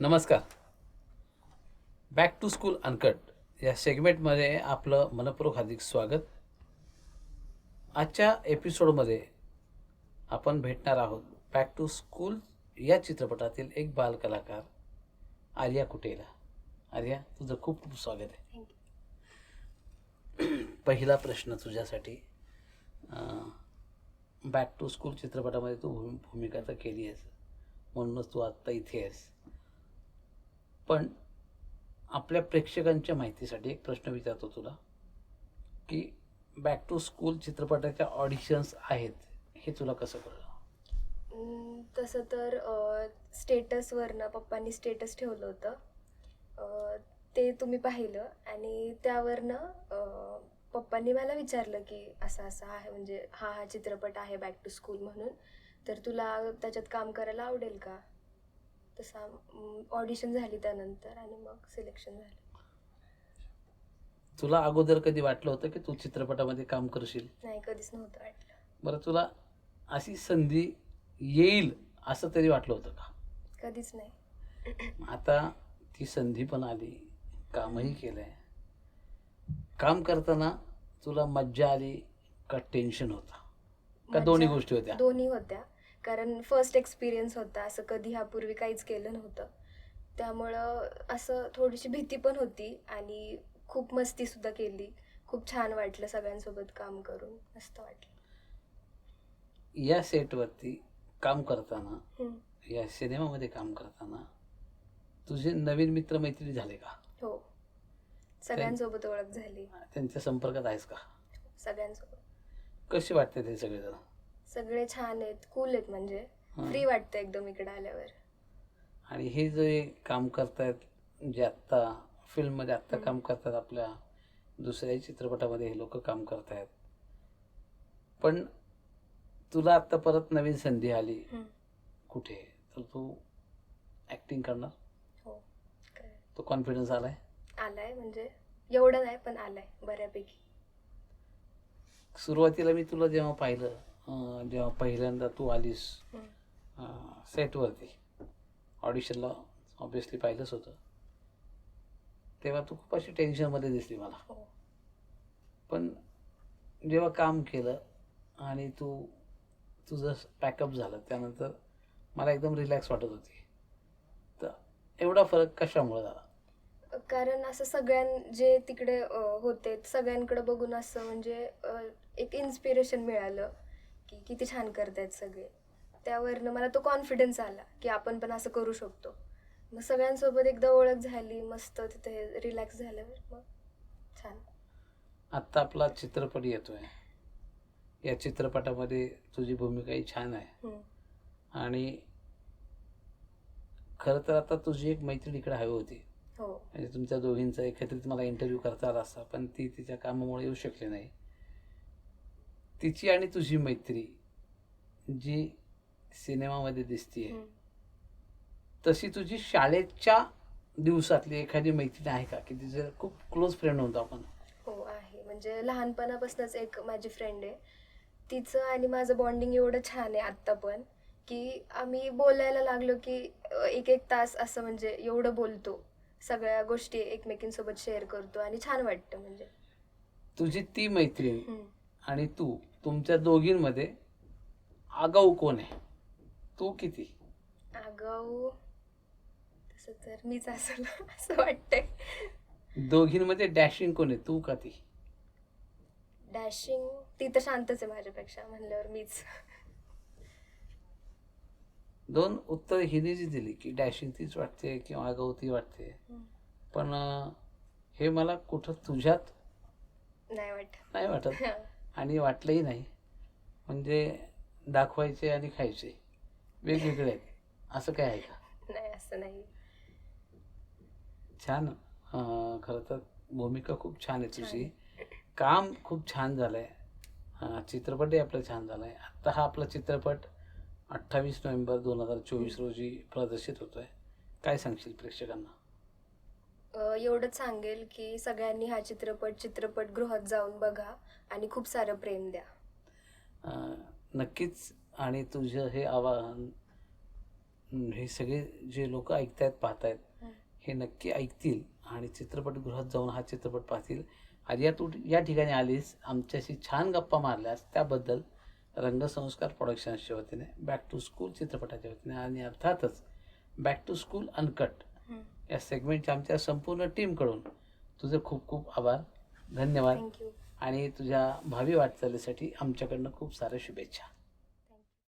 नमस्कार. Back to school uncut या सेगमेंटमध्ये आपलं मनपूर्वक हार्दिक स्वागत. आजच्या एपिसोडमध्ये आपण भेटणार आहोत बॅक टू स्कूल या चित्रपटातील एक बालकलाकार आर्या कुटेला. आर्या तुझं खूप खूप स्वागत आहे. पहिला प्रश्न तुझ्यासाठी. बॅक टू स्कूल चित्रपटामध्ये तू भूमि भूमिका तर केली आहेस. म्हणूनच तू आत्ता इथे आहेस. पण आपल्या प्रेक्षकांच्या माहितीसाठी एक प्रश्न विचारतो तुला की बॅक टू स्कूल चित्रपटाच्या ऑडिशन्स आहेत हे तुला कसं कळलं? तसं तर स्टेटसवरनं पप्पांनी स्टेटस ठेवलं होतं. ते तुम्ही पाहिलं आणि त्यावरनं पप्पांनी मला विचारलं की असं असं आहे म्हणजे हा हा चित्रपट आहे बॅक टू स्कूल म्हणून. तर तुला त्याच्यात काम करायला आवडेल का? तसा ऑडिशन झाली त्यानंतर आणि मग सिलेक्शन झालं. तुला अगोदर कधी वाटलं होतं की तू चित्रपटामध्ये काम करशील? नाही कधीच नव्हतं वाटलं. बरं तुला अशी संधी येईल असं तरी वाटलं होतं का? कधीच नाही. आता ती संधी पण आली कामही केलं आहे काम करताना तुला मज्जा आली का टेन्शन होता? का दोन्ही मज्जा- गोष्टी होत्या? दोन्ही होत्या. कारण फर्स्ट एक्सपिरियन्स होता असं कधी ह्यापूर्वी काहीच केलं नव्हतं. त्यामुळं असं थोडीशी भीती पण होती आणि खूप मस्ती सुद्धा केली. खूप छान वाटलं सगळ्यांसोबत काम करून. मस्त वाटलं. या सेटवरती काम करताना. या सिनेमामध्ये काम करताना तुझे नवीन मित्र मैत्रिणी झाले का? हो. सगळ्यांसोबत ओळख झाली. त्यांच्या संपर्कात आहेस का? सगळ्यांसोबत. कसे वाटते ते सगळेजण? सगळे छान आहेत कूल आहेत म्हणजे. फ्री वाटतं एकदम इकडे आल्यावर. आणि हे जे काम करतायत जे आत्ता फिल्ममध्ये आत्ता. काम करतात आपल्या दुसऱ्याही चित्रपटामध्ये हे लोक काम करतायत. पण तुला आत्ता परत नवीन संधी आली. कुठे? तर तू ॲक्टिंग करणार? हो तो कॉन्फिडन्स आलाय? आलाय म्हणजे एवढं नाही पण आलाय बऱ्यापैकी. सुरुवातीला मी तुला जेव्हा पाहिलं जेव्हा पहिल्यांदा तू आलीस. सेटवरती ऑडिशनला ऑब्विसली पाहिलंच होतं. तेव्हा तू खूप अशी टेन्शनमध्ये दिसली मला. हो. पण जेव्हा काम केलं आणि तू तुझं पॅकअप झालं त्यानंतर मला एकदम रिलॅक्स वाटत होती. तर एवढा फरक कशामुळे झाला? कारण असं सगळ्यां जे तिकडे होते सगळ्यांकडे बघून असं म्हणजे एक इन्स्पिरेशन मिळालं. की किती छान करतायत सगळे. त्यावरनं मला तो कॉन्फिडन्स आला की आपण पण असं करू शकतो. मग सगळ्यांसोबत एकदा ओळख झाली मस्त तिथे रिलॅक्स झाल्यावर मग छान. आत्ता आपला चित्रपट येतोय. या चित्रपटामध्ये तुझी भूमिकाही छान आहे. आणि खरं तर आता तुझी एक मैत्रीण इकडे हवी होती. हो. म्हणजे तुमच्या दोघींचा एकत्रित मला इंटरव्ह्यू करता आला असता पण ती तिच्या कामामुळे येऊ शकली नाही. तिची आणि तुझी मैत्री जी सिनेमामध्ये दिसतीये. तशी तुझी शाळेच्या दिवसातली एखादी मैत्रीण आहे का? की तिचं खूप क्लोज फ्रेंड होतो आपण? हो आहे. म्हणजे लहानपणापासूनच एक माझी फ्रेंड आहे. तिचं आणि माझं बॉन्डिंग एवढं छान आहे आत्ता पण की आम्ही बोलायला लागलो की एक एक तास असं म्हणजे एवढं बोलतो. सगळ्या गोष्टी एकमेकींसोबत शेअर करतो आणि छान वाटतं म्हणजे. तुझी ती मैत्रीण. आणि तू तुमच्या दोघींमध्ये आगाऊ कोण आहे? तू किती? आगाऊ? तसं तर मीच असेल असं वाटतंय. दोघींमध्ये डॅशिंग कोण आहे? तू का ती? डॅशिंग? ती तर शांतच आहे माझ्यापेक्षा म्हणल्यावर मीच. दोन उत्तर हिने जी दिली की डॅशिंग तीच वाटते किंवा आगाऊ ती वाटते. हम्म. पण अं, हे मला कुठं तुझ्यात नाही वाटत. नाही वाटत? आणि वाटलंही नाही. म्हणजे दाखवायचे आणि खायचे. वेगवेगळे आहेत. असं काय आहे का? नाही असं नाही. छान. अं, खरं तर भूमिका खूप छान आहे तुझी. काम खूप छान झालं आहे चित्रपटही आपला छान झाला आहे आत्ता हा आपला चित्रपट अठ्ठावीस नोव्हेंबर दोन हजार चोवीस रोजी प्रदर्शित होतो आहे काय सांगशील प्रेक्षकांना? एवढंच सांगेल की सगळ्यांनी हा चित्रपट चित्रपटगृहात जाऊन बघा आणि खूप सारं प्रेम द्या नक्कीच आणि तुझं हे आवाहन हे सगळे जे लोक ऐकतायत पाहतायत हं. हे नक्की ऐकतील आणि चित्रपटगृहात जाऊन हा चित्रपट पाहतील आणि या तू या ठिकाणी आलीस आमच्याशी छान गप्पा मारल्यास त्याबद्दल रंगसंस्कार प्रोडक्शन्सच्या वतीने बॅक टू स्कूल चित्रपटाच्या वतीने आणि अर्थातच बॅक टू स्कूल अनकट. या सेगमेंटच्या आमच्या संपूर्ण टीमकडून तुझे खूप खूप आभार. धन्यवाद. आणि तुझ्या भावी वाटचालीसाठी आमच्याकडनं खूप साऱ्या शुभेच्छा.